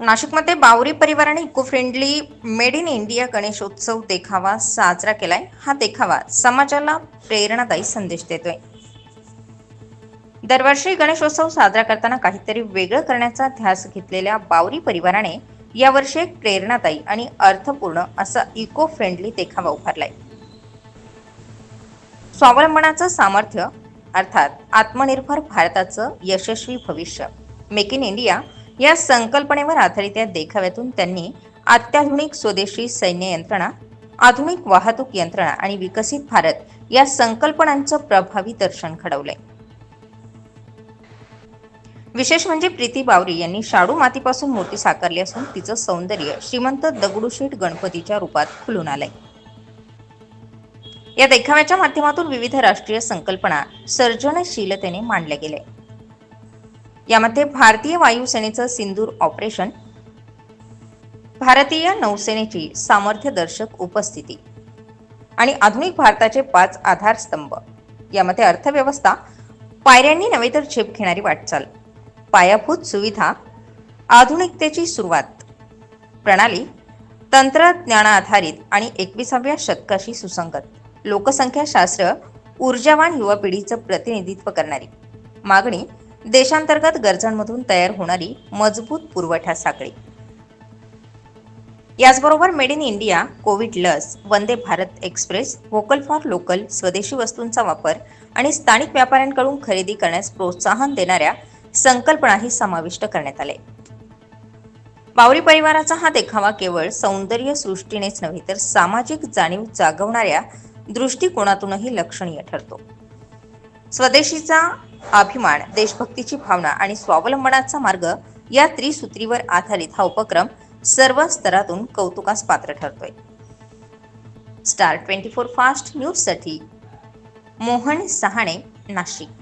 नाशिकमध्ये बावरी परिवाराने eco friendly made in India Ganeshotsav देखावा साजरा केलाय. हा देखावा समाजाला प्रेरणादायी संदेश देतोय. दरवर्षी गणेशोत्सव साजरा करताना काहीतरी वेगळं करण्याचा ध्यास घेतलेल्या बावरी परिवाराने यावर्षी एक प्रेरणादायी आणि अर्थपूर्ण असा इको फ्रेंडली देखावा उभारलाय. स्वावलंबनाचं सामर्थ्य अर्थात आत्मनिर्भर भारताचं यशस्वी भविष्य. मेक इन इंडिया या संकल्पनेवर आधारित या देखाव्यातून त्यांनी अत्याधुनिक स्वदेशी सैन्य यंत्रणा आधुनिक वाहतूक यंत्रणा आणि विकसित भारत या संकल्पनांचं प्रभावी दर्शन घडवलंय. विशेष म्हणजे प्रीती बावरी यांनी शाडू मातीपासून मूर्ती साकारली असून तिचं सौंदर्य श्रीमंत दगडूशेठ गणपतीच्या रूपात खुलून आलंय. या देखाव्याच्या माध्यमातून विविध राष्ट्रीय संकल्पना सर्जनशीलतेने मांडल्या गेल्या. यामध्ये भारतीय वायुसेनेचं सिंदूर ऑपरेशन भारतीय नौसेनेची सामर्थ्यदर्शक उपस्थिती आणि आधुनिक भारताचे पाच आधारस्तंभ. यामध्ये अर्थव्यवस्था पायऱ्यांनी नव्हे तर झेप घेणारी वाटचाल पायाभूत सुविधा आधुनिकतेची सुरुवात प्रणाली तंत्रज्ञानाधारित आणि एकविसाव्या शतकाशी सुसंगत लोकसंख्याशास्त्र ऊर्जावान युवा पिढीचं प्रतिनिधित्व करणारी. मागणी देशांतर्गत गरजांमधून तयार होणारी मजबूत पुरवठा साखळी. याचबरोबर मेड इन इंडिया कोविड लस Vande Bharat express vocal for local स्वदेशी वस्तूंचा वापर आणि स्थानिक व्यापाऱ्यांकडून खरेदी करण्यास प्रोत्साहन देणाऱ्या संकल्पनाही समाविष्ट करण्यात आले. बावरी परिवाराचा हा देखावा केवळ सौंदर्य सृष्टीनेच नव्हे तर सामाजिक जाणीव जागवणाऱ्या दृष्टिकोनातूनही लक्षणीय ठरतो. स्वदेशीचा अभिमान देशभक्तीची भावना आणि स्वावलंबनाचा मार्ग या त्रिसूत्रीवर आधारित हा उपक्रम सर्व स्तरातून कौतुकास पात्र ठरतोय. स्टार ट्वेंटी फोर फास्ट न्यूजसाठी मोहन सहाणे नाशिक.